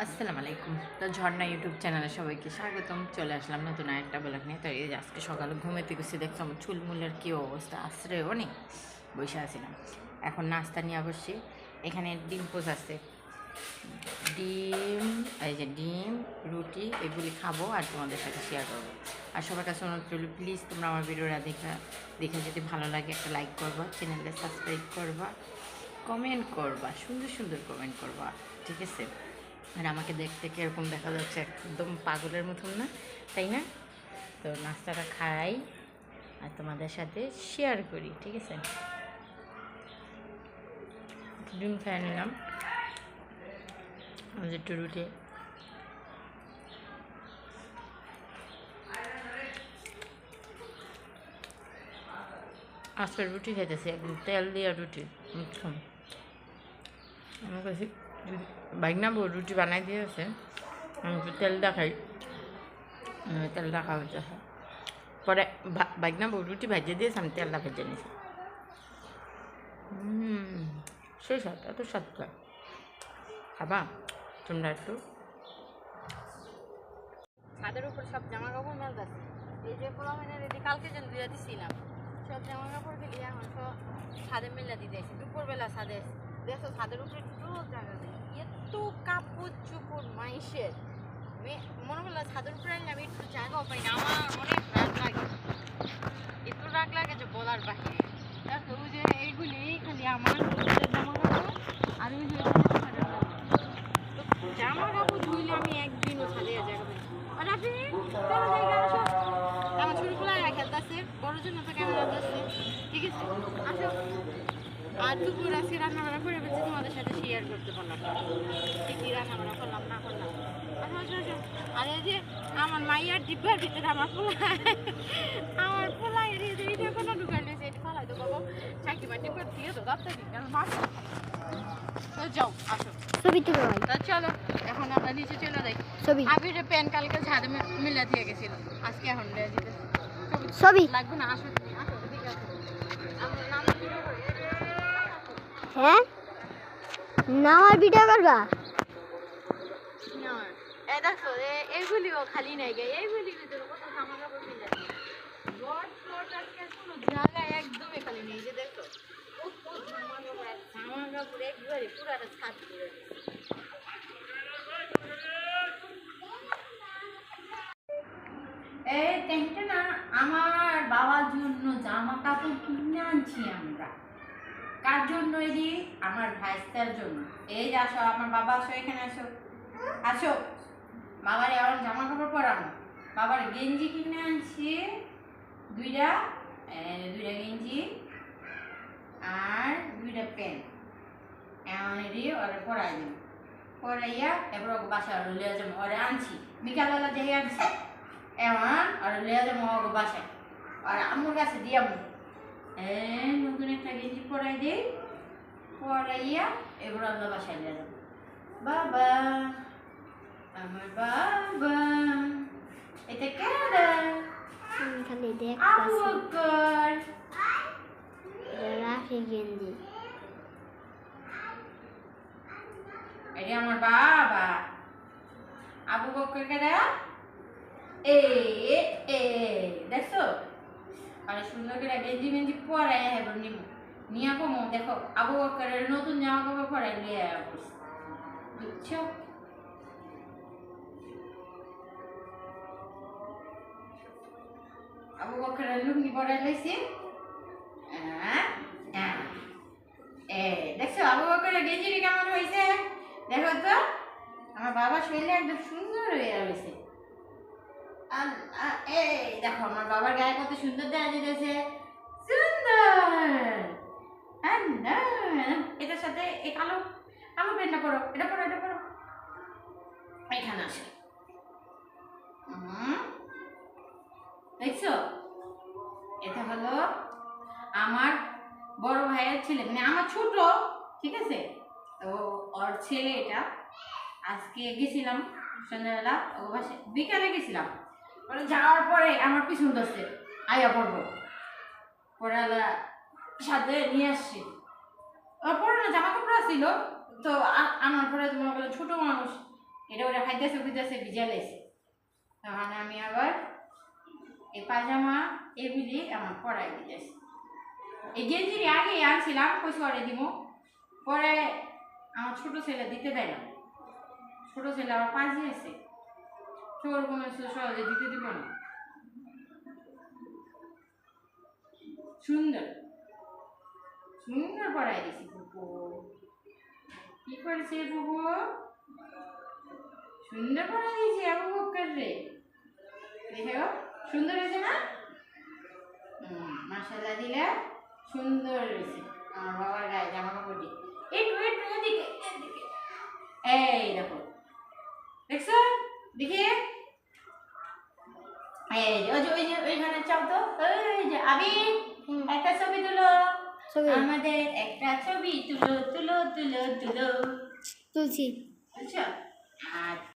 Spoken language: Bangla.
আসসালামু আলাইকুম। তো ঝর্ণা ইউটিউব চ্যানেলে সবাইকে স্বাগতম। চলে আসলাম নতুন আরেকটা ব্লগ নিয়ে। তো এই আজকে সকালে ঘুমেতে গেছি দেখছি আমার চুলমুলের কী অবস্থা। আশ্রয় অনেক বসে আছিলাম। এখন নাস্তা নিয়ে বসছি। এখানে ডিম পোজ আছে। ডিম, এই যে ডিম, রুটি, এগুলি খাব আর তোমাদের সাথে শেয়ার করব। আর সবার কাছে অনুরোধ করল প্লিজ তোমরা আমার ভিডিওটা দেখা, দেখে যদি ভালো লাগে একটা লাইক করবা চ্যানেলটা সাবস্ক্রাইব করবা কমেন্ট করবা, সুন্দর সুন্দর কমেন্ট করবা, ঠিক আছে? আর আমাকে দেখতে কীরকম দেখা যাচ্ছে একদম পাগলের মতন না, তাই না? তো নাস্তাটা খাই আর তোমাদের সাথে শেয়ার করি, ঠিক আছে? ডিম খেয়ে নিলাম। একটু রুটি আজকে রুটি খাইতেছি, একদম তেল দিয়া রুটি আমার কাছে বাইকনা বউ রুটি বানাই দিয়েছে আমি একটু তেলটা খাই তেলটা খাওয়া হচ্ছে পরে বাইকনা বউ রুটি ভাজিয়ে দিয়েছে আমি তেলটা ভেজে নিয়েছি সেই স্বাদ এত স্বাদ খাবা, তোমরা একটু। ছাদের উপর সব জামা কাপড় মেল আছে। এই যে পোলা মানে রেডি কালকে যেন ধুয়ে দিছিলাম। সব জামা কাপড় গেলি এখন সব ছাদে মেলা দিতে আসি দুপুরবেলা ছাদে দেখো, ছাদের উপরে একটু জায়গা নেই। এত কাপড় চুপড় মাইসের মনে করল ছাদের উপরে আমি একটু জায়গাও পাই না। আমার অনেক রাগ লাগে। একটু রাগ লাগে যে বলার বাহিরে। দেখো, ওই যে এইগুলি, খালি আমার জামা কাপড় আর ওই যে জামা। কাপড় ধুইলে আমি একদিনও ছাদে জায়গা পাই আর আপনি জায়গা আমার ছোট পোলা খেলতেছে। বড় জন্য তো ধরছে। ঠিক আছে? আসো। আর দুপুর আজকে রান্না বান্না করে ফেলছি তোমাদের সাথে শেয়ার করতে পারলাম না। কি করলাম না করলাম। আসো আসো আসো আর এই যে আমার মাইয়ার ডিব্বার ভিতরে আমার পোলা আমার পোলা এই যে কোনো ঢুকাই নিয়েছে এটা ফালাই তো বাবা। চাকরি বাকরি করে দিয়ে তো দপ্তর দিন কারণ তো যাও আসো। ছবি তুলো তা চলো এখন আমরা নিচে চলে যাই। ছবি। আবির প্যান কালকে ছাদে মিলা দিয়ে গেছিল। আজকে এখন ছবি। লাগবে না আসো তুমি আসো ঠিক আছে আমরা নাম ভিডিও করি হ্যাঁ? নামার ভিডিও করবা। না, এই না আমার বাবার জন্য জামা কাপড় কিনে আনছি আমরা। কার জন্য এটি আমার ভাইস্তার জন্য। এই যে আসো, আমার বাবা আসো, এখানে আসো। আসো। বাবার এমন জামা কাপড় পরানো বাবার গেঞ্জি কিনে আনছি। দুইটা দুইটা গেঞ্জি আর দুইটা প্যান্ট। এমন এটি ওরা পরাই দিন পরাইয়া এবার ওকে বাসায় ওরা লিয়ে যাব। ওরা আনছি। বিকালবেলা যেয়ে আনছি। এমন ওরা লিয়ে যাব ওকে বাসায়। আর আম্মুর কাছে এই নতুন একটা গেঞ্জি পরাই দিই। পরাইয়া এবার আমরা বাসায় নিয়ে যাব। বাবা আমার বাবা এটা কারা? খালি আবু দেখতেছি বকর রাখি গেঞ্জি। এটা আমার বাবা। আবু বকর কারা? এ এ দেখছ? আর সুন্দর করে গেঞ্জি মেঞ্জি পরাই এবার নিব নিয়া কমো, দেখো, আবু বকরের নতুন জামা কাপড় পরাই নিয়ে বুঝছ? আবু বকরের লুঙ্গি পরাই লাইছি। হ্যাঁ হ্যাঁ। দেখছ, আবু বকরের গেঞ্জিটা কেমন হয়েছে দেখো তো, আমার বাবা শরীরে একদম সুন্দর হয়ে রয়েছে এই দেখো আমার বাবার গায়ে কত সুন্দর দেখা যেতেছে। সুন্দর। এটার সাথে এই কালো কালো পেনটা পরো এটা পরো এটা পরো। এখানে আসো। দেখছ? এটা হলো আমার বড় ভাইয়ের ছেলে মানে আমার ছোট ঠিক আছে? তো ওর ছেলে এটা। আজকে গেছিলাম সন্ধ্যাবেলা ও বাসে বিকালে গেছিলাম। ওরা যাওয়ার পরে আমার পিছন ধরছে, আয়া পড়ব। পরে সাথে নিয়ে আসছি। ওর পরে না জামা কাপড় আসছিল তো আ- আনার পরে তোমার বলে ছোট মানুষ, এটা ওরা খাইতেছে খুঁজতেছে ভিজালেছে তখন আমি আবার এই পাজামা এগুলি আমার পরাই দিতেছি। এই গেঞ্জির আগে আনছিলাম পয়সা দিব পরে আমার ছোট ছেলে দিতে দেয় না। ছোট ছেলে আমার পাঁচই আছে। চোর কোনো সহজে দিতে দিব না। সুন্দর। সুন্দর পড়াই দিছি পুপু কি করেছে পুপু সুন্দর পড়াই দিয়েছি বক্কর রে দেখে সুন্দর হয়েছে না? মাসাল্লাহ দিলে সুন্দর হয়েছে। আমার বাবার গায়ে জামা কাপড় দিয়ে। একটু একটু এদিকে। এই দেখো। দেখছ? দেখি। এই যে ওই যে ওই ওইখানে চাও তো? ওই যে আবি একটা ছবি তুলো। আমাদের একটা ছবি তুলো তুলো তুলো তুলো। তুলছি। বুঝছ?